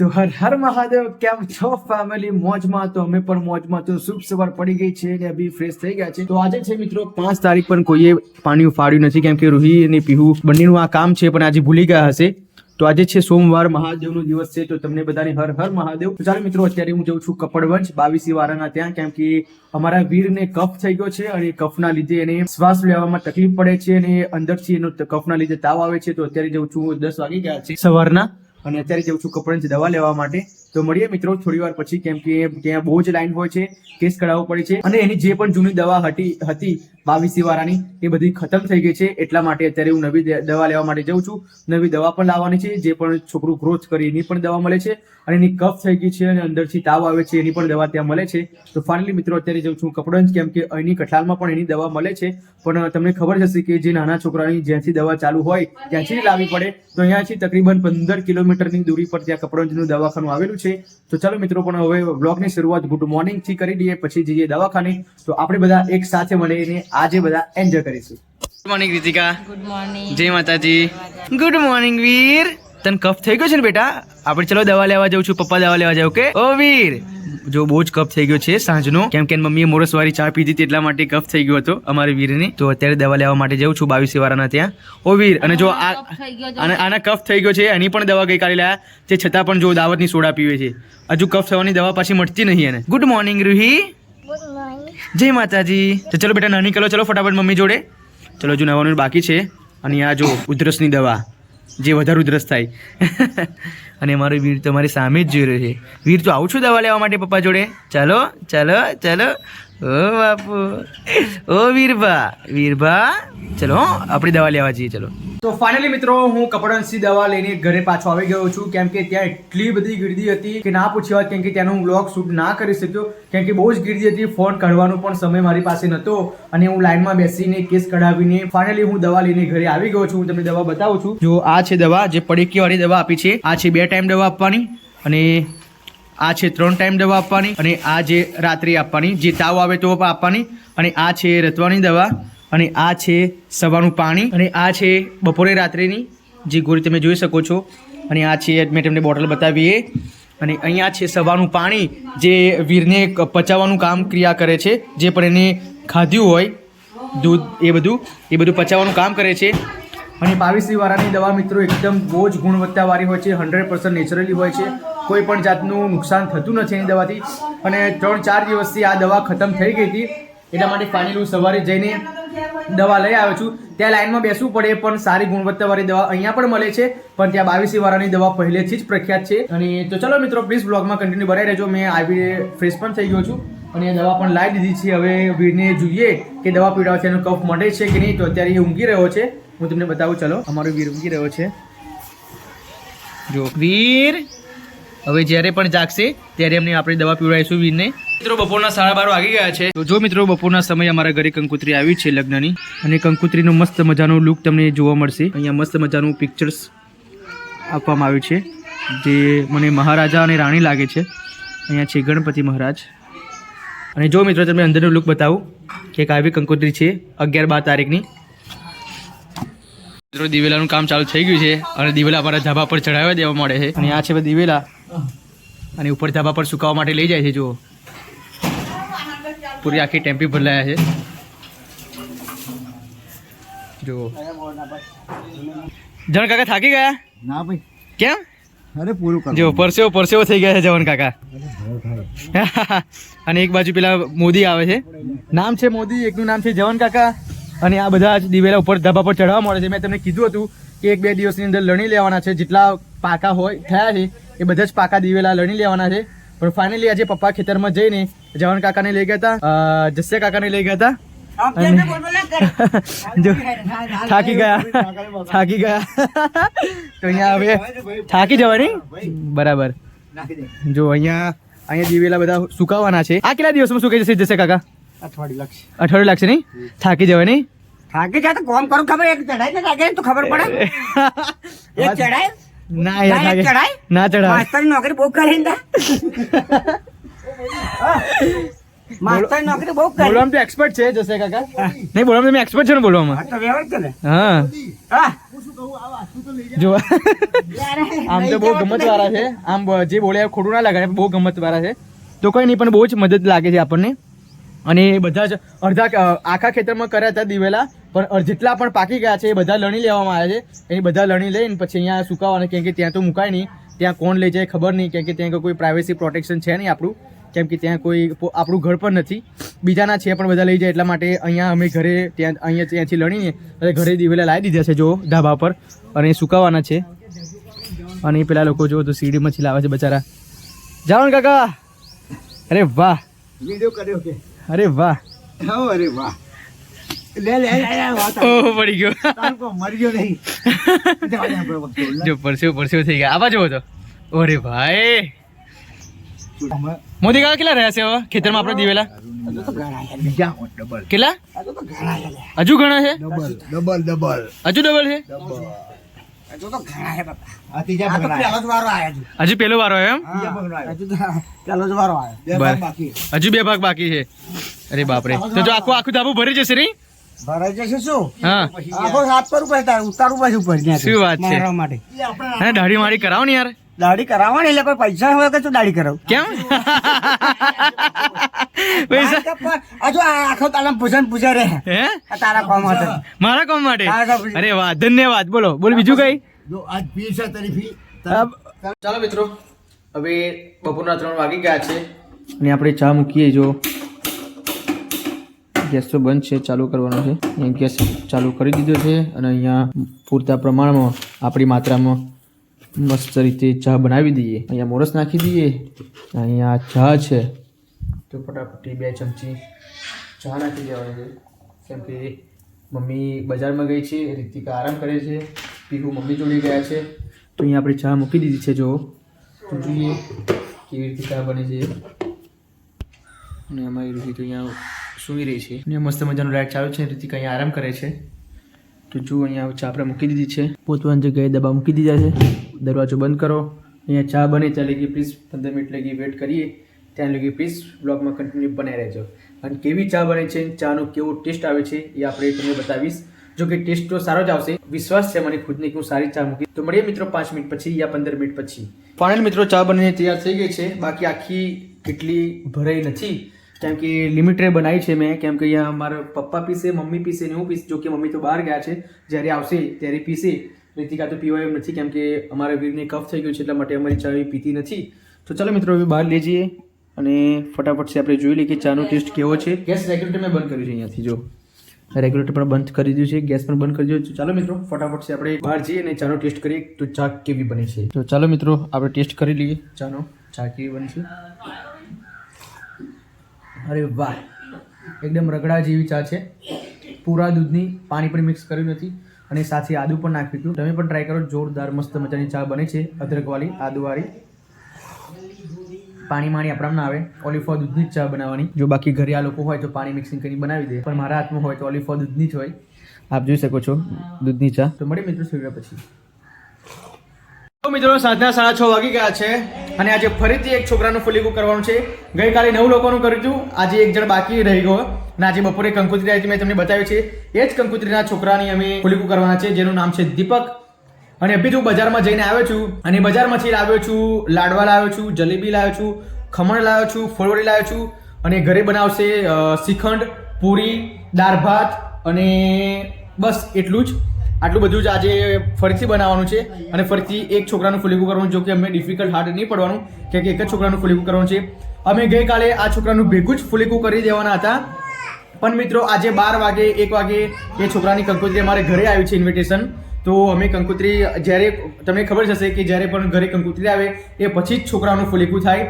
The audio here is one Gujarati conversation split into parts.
તો હર હર મહાદેવ, કેમ છો ફેમિલી મોજમાં તો અમે પણ મોજમાં તો શુભ સવાર પડી ગઈ છે ને અભી ફ્રેશ થઈ ગયા છે. તો આજે છે મિત્રો, પાંચ તારીખ પણ કોઈએ પાણી ઉફાડ્યું નથી, કેમ કે રૂહી અને પીહુ બંનેનું આ કામ છે, પણ આજે ભૂલી ગયા હશે. તો આજે છે સોમવાર, મહાદેવનો દિવસ છે, તો તમને બધાને હર હર મહાદેવ. તો ચાલો મિત્રો, અત્યારે હું જઉં છું કપડવંશ બાવીસી વાળાના ત્યાં, કેમ કે અમારા વીરને કફ થઈ ગયો છે અને કફના લીધે એને શ્વાસ લેવામાં તકલીફ પડે છે અને અંદરથી એનો કફના લીધે તાવ આવે છે. તો અત્યારે જઉં છું દસ વાગી ગયા છે. સવારના અને અત્યારે જઉં છું કપડાની દવા લેવા માટે તો મળીએ મિત્રો થોડી વાર પછી, કેમ કે ત્યાં બહુ જ લાઈન હોય છે, કેસ કઢાવવો પડે છે. અને એની જે પણ જૂની દવા હતી હતી, બાવીસી વાળાની, એ બધી ખતમ થઈ ગઈ છે. એટલા માટે અત્યારે હું નવી દવા લેવા માટે જઉં છું. નવી દવા પણ લાવવાની છે, જે પણ છોકરું ગ્રોથ કરી, એની પણ દવા મળે છે. અને એની કફ થઈ ગઈ છે અને અંદરથી તાવ આવે છે, એની પણ દવા ત્યાં મળે છે. તો ફાઇનલી મિત્રો, અત્યારે જઉં છું કપડંજ, કેમ કે અહીંની કઠાલમાં પણ એની દવા મળે છે. પણ તમને ખબર જશે કે જે નાના છોકરાની જ્યાંથી દવા ચાલુ હોય, ત્યાંથી લાવવી પડે. તો અહીંયાથી તકરીબન પંદર કિલોમીટરની દૂરી પર ત્યાં કપડંજનું દવાખાનું આવેલું છે. તો ચલો મિત્રો પણ હવે બ્લોગની શરૂઆત ગુડ મોર્નિંગથી કરી દઈએ પછી જઈએ દવાખાને. તો આપણે બધા એક સાથે મળીને આજે બધા એન્જોય કરીશું. Good morning Ritika good morning જય માતાજી. ગુડ મોર્નિંગ વીર તને કફ થઈ ગયો છે ને બેટા? આપણે ચલો દવા લેવા જવું છું પપ્પા દવા લેવા જાય ઓકે ઓ વીર જો બહુ જ કફ થઈ ગયો છે સાંજનો. કેમ કે મમ્મીએ મોરસ વાળી ચા પીધી હતી એટલા માટે કફ થઈ ગયો હતો અમારે વીરની. તો અત્યારે દવા લેવા માટે જઉં છું બાવીસી વાળાના ત્યાં. ઓ વીર અને જો આ આના કફ થઈ ગયો છે એની પણ દવા ગઈકાલે લાયા. તે છતાં પણ જો દાવતની સોડા પીવે છે. હજુ કફ થવાની દવા પાછી મળતી નહીં એને. ગુડ મોર્નિંગ રૂહી જય માતાજી. તો ચલો બેટા નાની કરો ચલો ફટાફટ મમ્મી જોડે. ચલો હજુ નવાનું બાકી છે. અને આ જો ઉધરસની દવા. જે વધારે ઉધરસ થાય. અને મારો વીર તમારી સામે જ જોઈ રહ્યો છે. વીર, તો આવું છું દવા લેવા માટે પપ્પા જોડે? ચાલો ચાલો ચાલો. ઓ બાપુ. ઓ વીરભા. વીરભા, ચલો આપણે દવા લેવા જઈએ, ચલો. તો ફાઇનલી મિત્રો, હું કપડાંસી દવા લઈને ઘરે પાછો આવી ગયો છું. કેમ કે ત્યાં એટલી બધી ગીર્દી હતી કે ના પૂછ્યા વાત કેમ કે ત્યાંનો હું બ્લોગ શૂટ ના કરી શક્યો. કેમ કે બહુ જ ગીર્દી હતી ફોન કાઢવાનો પણ સમય મારી પાસે નહોતો. અને હું લાઈનમાં બેસીને કેસ કઢાવીને ફાઇનલી હું દવા લઈને ઘરે આવી ગયો છું. હું તમને દવા બતાવું છું. જો આ છે દવા, જે પડીકી વાળી દવા આપી છે. આ છે બે ટાઈમ દવા આપવાની. અને આ છે ત્રણ ટાઈમ દવા આપવાની અને આ જે રાત્રે આપવાની, જે તાવ આવે તો આપવાની અને આ છે રતવાની દવા અને આ છે સવારનું પાણી અને આ છે બપોરે રાત્રેની જે ગોળી તમે જોઈ શકો છો. અને આ છે મેં તમને બોટલ બતાવી એ અને અહીંયા છે સવારનું પાણી જે વીરને પચાવવાનું કામ ક્રિયા કરે છે, જે પણ એને ખાધ્યું હોય, દૂધ એ બધું એ બધું પચાવવાનું કામ કરે છે. અને બાવીસી વાળાની દવા મિત્રો એકદમ બહુ જ ગુણવત્તાવાળી હોય છે હંડ્રેડ પર્સન્ટ નેચરલી હોય છે. કોઈ પણ જાતનું નુકસાન થતું નથી એની દવાથી. અને ત્રણ ચાર દિવસથી આ દવા ખતમ થઈ ગઈ હતી. એટલા માટે ફાઇનલ હું સવારે જઈને દવા લઈ આવ્યો છું. ત્યાં લાઇનમાં બેસવું પડે, પણ સારી ગુણવત્તાવાળી દવા અહીંયા પણ મળે છે. પણ ત્યાં બાવીસી વાળાની દવા પહેલેથી જ પ્રખ્યાત છે. અને તો ચલો મિત્રો પ્લીઝ બ્લોગમાં કન્ટિન્યુ બનાવી રહેજો. મેં આવી ફ્રેશ પણ થઈ ગયો છું. અને દવા પણ લાવી દીધી છે. હવે વીરને જોઈએ કે દવા પીવડાવવાથી એનો કફ મળે છે કે નહીં. તો અત્યારે એ ઊંઘી રહ્યો છે. હું તમને બતાવું ચલો. અમારો વીર ઊંઘી રહ્યો છે. જો વીર! હવે જ્યારે પણ જાગશે ત્યારે એમને આપણે દવા પીવડાવીશું વીરને. મિત્રો બપોરના સાડા બાર વાગી ગયા છે. તો જો મિત્રો બપોરના સમયે અમારા ઘરે કંકુત્રી આવી છે લગ્નની. અને કંકુત્રીનો મસ્ત મજાનો લુક તમને જોવા મળશે. અહીંયા મસ્ત મજાનું પિક્ચર્સ આપવામાં આવ્યું છે જે મને મહારાજા અને રાણી લાગે છે. અહીંયા છે ગણપતિ મહારાજ. અને જો મિત્રો તમને અંદરનો લુક બતાવું કે એક આવી કંકોત્રી છે અગિયાર બાર તારીખની. મિત્રો દિવેલાનું કામ ચાલુ થઈ ગયું છે અને દિવેલા અમારા ધાબા પર ચડાવવા દેવા મળે છે. અને આ છે દિવેલા. અને ઉપર ધાબા પર સુકાવવા માટે લઈ જાય છે જુઓ. પૂરી આખી ટેમ્પી ભરલાયા છે. જુઓ. જણ કાકા થાકી ગયા? ના ભાઈ. કેમ? અરે પૂરું કરો. જો પરસેવો પરસેવો થઈ ગયા છે જવન કાકા. અને એક બાજુ પેલા મોદી આવે છે. નામ છે મોદી એકનું નામ છે જવન કાકા. અને આ બધા જ દિવેલા ઉપર ધાબા પર ચઢાવવા મળે છે. મેં તમને કીધું હતું કે એક બે દિવસની અંદર લણી લેવાના છે. જેટલા પાકા હોય થયા છે એ બધા જ પાકા દિવેલા લણી લેવાના છે. પણ ફાઇનલી આજે પપ્પા ખેતરમાં જઈને જવાન કાકાને લઈ ગયા હતા જસ્યા કાકાને લઈ ગયા હતા. થાકી ગયા. થાકી ગયા. તો અહીંયા હવે થાકી જવાની? બરાબર. જો અહીંયા અહીંયા દિવેલા બધા સુકાવાના છે. આ કેટલા દિવસમાં સુકાઈ જશે જશે કાકા? અઠવાડિયું લાગશે. અઠવાડિયું લાગશે નહીં? થાકી જવાય નહીં? થાકી જાય તો કોમ કરું ખબર એક ચડાઈ ને લાગે તો ખબર પડે. એક ચડાઈ ના યાર એક ના ચડાય માસ્તરની નોકરી બહુ કરી ને માસ્ટર નોકરી બહુ કરી. બોલવામાં તો એક્સપર્ટ છે જશે કાકા. નહીં બોલવામાં તમે એક્સપર્ટ છો ને બોલવામાં. હા તો વ્યવહાર કરે. હા. હા. જો આમ તો બહુ ગમત વાળા છે. આમ જે બોલે ખોટું ના લાગે બહુ ગમત વાળા છે. તો કોઈ નહીં પણ બહુ જ મદદ લાગે છે આપણને. અને એ બધા જ અડધા આખા ખેતરમાં કર્યા હતા દિવેલા, પણ જેટલા પણ પાકી ગયા છે એ બધા લણી લેવામાં આવ્યા છે. એ બધા લણી લઈને પછી અહીંયા સુકાવવાના કેમ કે ત્યાં તો મુકાય નહીં. ત્યાં કોણ લઈ જાય ખબર નહીં. કેમ કે ત્યાં કોઈ પ્રાઇવેસી પ્રોટેક્શન છે નહીં આપણું. કેમ કે ત્યાં કોઈ આપણું ઘર પણ નથી. બીજાના છે પણ બધા લઈ જાય એટલા માટે અહીંયા અમે ઘરે ત્યાં, અહીંયા ત્યાંથી લણીને એટલે ઘરે દિવેલા લાવી દીધા છે જો ધાબા પર. અને સુકાવાના છે. અને પેલા લોકો જો તો સીડીમાંથી લાવે છે બચારા. જાઓ કાકા. અરે વાહ. વીડિયો કર્યો કે? અરે વાહ. હો અરે વાહ. લે લે ઓહ પડી ગયો. નહીં. જો પરસ્યો પરસ્યો થઈ ગયા. આવા જોવો તો. ઓરે ભાઈ. મોદી કાકા કેટલા રહ્યા છે હવે? ખેતરમાં આપણે દિવેલા હજુ ઘણા છે. કેટલા? ઘણા ડબલ ડબલ હજુ ડબલ છે? હજુ તો ઘણા છે બાપા. આ તો પહેલો જ વારો આયો છે હજુ પેલો વારો આવ્યો. હજુ જ વારો આયો બે ભાગ બાકી હજુ બે ભાગ બાકી છે. અરે બાપરે. તો જો આખું આખું ધાબુ ભરી જશે નહીં? ભરાઈ જશે શું? હા. આખો હાથ પર ઉપર તાર ઉતારવું પાછું ઉપર શું વાત છે? માટે. દાઢી મારી કરાવો ને યાર. દાઢી કરાવવાની એટલે કોઈ પૈસા હોય કે તું દાઢી કરાવું? કેમ? પૈસા હજુ આખો તારા પૂજન પૂજા રે હે તારા કોમ માટે. મારા કોમ માટે? અરે વાહ ધન્યવાદ. બોલો બોલ બીજું કઈ? જો આજ ફી છે ચાલો મિત્રો હવે બપોરના ત્રણ વાગી ગયા છે. અને આપણે ચા મૂકીએ જો. ગેસ તો બંધ છે ચાલુ કરવાનો છે. અહીંયા ગેસ ચાલુ કરી દીધો છે અને અહીંયા પૂરતા પ્રમાણમાં આપણી માત્રામાં મસ્ત રીતે ચા બનાવી દઈએ. અહીંયા મોરસ નાખી દઈએ. અહીંયા ચા છે. તો ફટાફટી બે ચમચી ચા નાખી દેવાની છે. કેમ કે મમ્મી બજારમાં ગઈ છે, રીતિકા આરામ કરે છે, પીહુ મમ્મી જોડી ગયા છે. તો અહીંયા આપણે ચા મૂકી દીધી છે જો તો જોઈએ કેવી રીતે ચા બને છે. અને અમારી રીતિ તો અહીંયા સૂઈ રહી છે. અને મસ્ત મજાનો લાઇટ ચાલુ છે. રીતિકા અહીંયા આરામ કરે છે. તો જો અહીંયા ચા આપણે મૂકી દીધી છે. પોતવાની જગ્યાએ દબા મૂકી દીધા છે. દરવાજો બંધ કરો. અહીંયા ચા બને, ત્યાં લગી પ્લીઝ પંદર મિનિટ લગી વેટ કરીએ. ત્યાં લગી પ્લીઝ બ્લોગમાં કન્ટિન્યુ બનાવી રહેજો. અને કેવી ચા બને છે, ચાનો કેવો ટેસ્ટ આવે છે, એ આપણે તમને બતાવીશ. જો કે ટેસ્ટ તો સારો જ આવશે. વિશ્વાસ છે મને ખુદને કે હું સારી ચા મૂકી તો મળીએ મિત્રો પાંચ મિનિટ પછી યા પંદર મિનિટ પછી. ફાઇનલ મિત્રો ચા બનીને તૈયાર થઈ ગઈ છે. બાકી આખી કેટલી ભરાઈ નથી. કેમ કે લિમિટેડ બનાવી છે મેં. કેમ કે અહીંયા મારા પપ્પા પીસે, મમ્મી પીસે ને હું પીસ જો કે મમ્મી તો બહાર ગયા છે. જ્યારે આવશે ત્યારે પીશે રીતિકા તો પીવા એમ નથી કેમ કે અમારા વીરને કફ થઈ ગયું છે એટલા માટે અમારી ચા પીતી નથી. તો ચાલો મિત્રો હવે બહાર લઈ જઈએ અને ફટાફટ છે આપણે જોઈ લઈએ કે ચાનો ટેસ્ટ કેવો છે. ગેસ રેગ્યુલેટર મેં બંધ કર્યું છે અહીંયાથી જો. રેગ્યુલેટર પણ બંધ કરી દીધું છે ગેસ પણ બંધ કરી દીધું છે. ચાલો મિત્રો ફટાફટ છે આપણે બહાર જઈએ અને ચાનો ટેસ્ટ કરીએ તો ચા કેવી બને છે. તો ચાલો મિત્રો આપણે ટેસ્ટ કરી લઈએ. ચાનો ચા કેવી બને છે. અરે વાહ એકદમ રગડા જેવી ચા છે. પૂરા દૂધની પાણી પણ મિક્સ કર્યું નથી. અને સાથે આદુ પણ નાખ્યું હતું. તમે પણ ટ્રાય કરો. જોરદાર મસ્ત મજાની ચા બને છે. અદરકવાળી આદુવાળી પાણી માણી આપણામાં આવે. ઓલિફો દૂધની જ ચા બનાવવાની. જો બાકી ઘરે આ લોકો હોય તો પાણી મિક્સિંગ કરીને બનાવી દે. પણ મારા હાથમાં હોય તો ઓલિફો દૂધની જ હોય. આપ જોઈ શકો છો, દૂધની ચા. તો મળે મિત્રો થોડી પછી. મિત્રો સાંજના સાડા છ વાગી ગયા છે અને આજે ફરીથી એક છોકરાનું ફુલીકું કરવાનું છે. ગઈકાલે નવ લોકોનું કર્યું હતું. આજે એક જણ બાકી રહી ગયો. અને જે બપોરે કંકુત્રી આવી મેં તમને બતાવ્યું છે. એ જ કંકુત્રીના છોકરાની અમે ફુલીકું કરવાના છે, જેનું નામ છે દીપક. અને અભી હું બજારમાં જઈને આવ્યો છું. અને બજારમાંથી લાવ્યો છું, લાડવા લાવ્યો છું, જલેબી લાવ્યો છું, ખમણ લાવ્યો છું ફળવડી લાવ્યો છું. અને ઘરે બનાવશે શ્રીખંડ, પૂરી, દાળ ભાત અને બસ એટલું જ. આટલું બધું જ આજે ફરીથી બનાવવાનું છે. અને ફરીથી એક છોકરાનું ફુલીકું કરવાનું જો કે અમે ડિફિકલ્ટ હાર્ડ નહીં પડવાનું કે એક જ છોકરાનું ફુલીકું કરવાનું છે. અમે ગઈકાલે આ છોકરાનું ભેગું જ ફુલીકું કરી દેવાના હતા. પણ મિત્રો, આજે બાર વાગે, એક વાગે એ છોકરાની કંકોત્રી અમારે ઘરે આવ્યું છે ઇન્વિટેશન તો અમે કંકોત્રી, જ્યારે તમને ખબર જ હશે કે જ્યારે પણ ઘરે કંકોત્રી આવે, એ પછી જ છોકરાનું ફુલેકું થાય.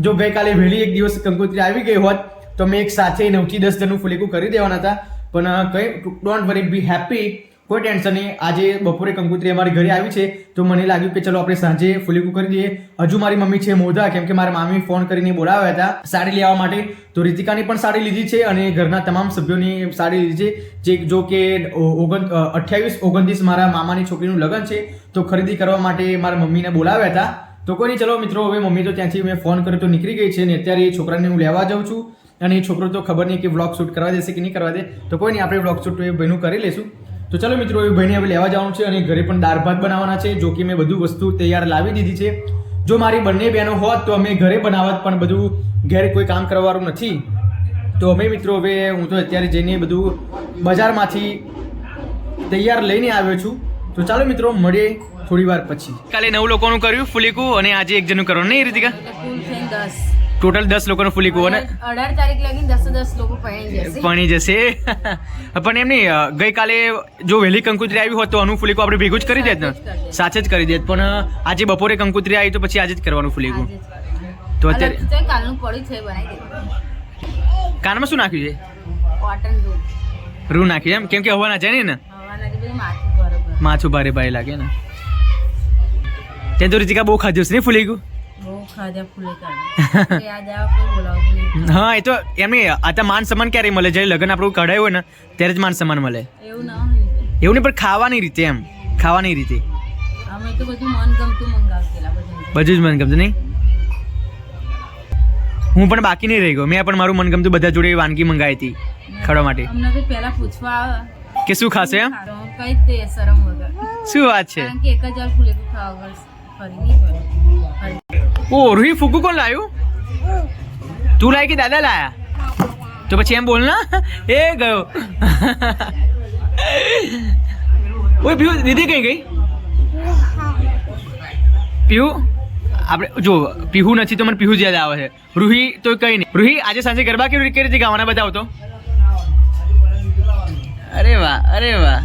જો ગઈકાલે વહેલી એક દિવસ કંકોત્રી આવી ગઈ હોત, તો અમે એક સાથે નવથી દસ જણનું ફુલેકું કરી દેવાના હતા. પણ કંઈ ડોન્ટ વરી બી હેપી કોઈ ટેન્શન નહીં. આજે બપોરે કંકુત્રી અમારી ઘરે આવી છે. તો મને લાગ્યું કે ચલો આપણે સાંજે ફુલીકું કરી દઈએ. હજુ મારી મમ્મી છે મોઢા કેમ કે મારા મામી ફોન કરીને બોલાવ્યા હતા સાડી લેવા માટે. તો રીતિકાની પણ સાડી લીધી છે અને ઘરના તમામ સભ્યોની સાડી લીધી છે. જે જો કે ઓગણ અઠ્યાવીસ, ઓગણત્રીસ મારા મામાની છોકરીનું લગ્ન છે. તો ખરીદી કરવા માટે મારા મમ્મીને બોલાવ્યા હતા. તો કોઈ નહીં, ચલો મિત્રો, હવે મમ્મી તો ત્યાંથી મેં ફોન કર્યો તો નીકળી ગઈ છે અને અત્યારે એ છોકરાને હું લેવા જાઉં છું. અને એ છોકરો તો ખબર નહીં કે વ્લોગ શૂટ કરવા દેશે કે નહીં કરવા દે. તો કોઈ નહીં, આપણે વ્લોગ શૂટ એ ભાઈનું કરી લઈશું. તો ચાલો મિત્રો એ ભાઈને હવે લેવા જવાનું છે અને ઘરે પણ દાળ ભાત બનાવવાના છે જો કે મેં બધું વસ્તુ તૈયાર લાવી દીધી છે. જો મારી બંને બહેનો હોત તો અમે ઘરે બનાવત પણ બધું ઘરે કોઈ કામ કરવાનું નથી. તો અમે મિત્રો હવે હું તો અત્યારે જઈને બધું બજારમાંથી તૈયાર લઈને આવ્યો છું. તો ચાલો મિત્રો મળીએ થોડી વાર પછી. કાલે નવ લોકોનું કર્યું ફુલીકું અને આજે એક જણનું કરવાનું નહીં રીતિકા? ટોટલ દસ લોકોનું ફુલીકું અને અઢાર તારીખ લગીને દસ દસ લોકો પણી જશે. પણ એમ નહીં ગઈકાલે જો વહેલી કંકુત્રી આવી હોત તો આનું ફૂલીકું આપણે ભેગું જ કરી દેત ને. સાથે જ કરી દેત. પણ આજે બપોરે કંકુત્રી આવી તો પછી આજે જ કરવાનું ફૂલી આજે તો અત્યારે કાલનું પડ્યું છે બનાવી કાનમાં શું નાખ્યું છે? કોટન રૂ નાખ્યું એમ? કેમ કે હવા ના? જાય ને માથું ભારે ભારે લાગે ને. તે તો રીતિકા બહુ ખાધું છે ને ફુલીકું હા એ તો એમ આ તો માન સન્માન ક્યારે મળે? જ્યારે લગ્ન આપણું કઢાયું હોય ને ત્યારે જ માન સન્માન મળે. એવું ના. એવું નહીં પણ ખાવાની રીતે એમ. ખાવાની રીતે. અમે તો બધું મંગાવતેલા જ મનગમતું નહીં? હું પણ બાકી નહીં રહી ગયો. મેં પણ મારું મનગમતું બધા જોડે વાનગી મંગાવી હતી ખાવા માટે. અમને તો પહેલા પૂછવા આવે. કે શું ખાશે એમ? કઈ તે શરમ વગર. શું વાત છે? કારણ કે એક જ વાર ફૂલેકું ખાવા ફરી નહીં ઓ રૂહી ફુગુ કોણ લાવ્યું તું લાવી કે દાદા લાયા? તો પછી એમ બોલ ના. એ ગયો. ઓય પીહુ દીદી કઈ ગઈ? પીહુ? આપણે, જો, પીહુ નથી તો મને પીહુ જ યાદ આવે છે. રૂહી તો કઈ નહીં. રૂહી, આજે સાંજે ગરબા કેવી રીતે ગાવાના બતાવો તો. અરે વાહ અરે વાહ.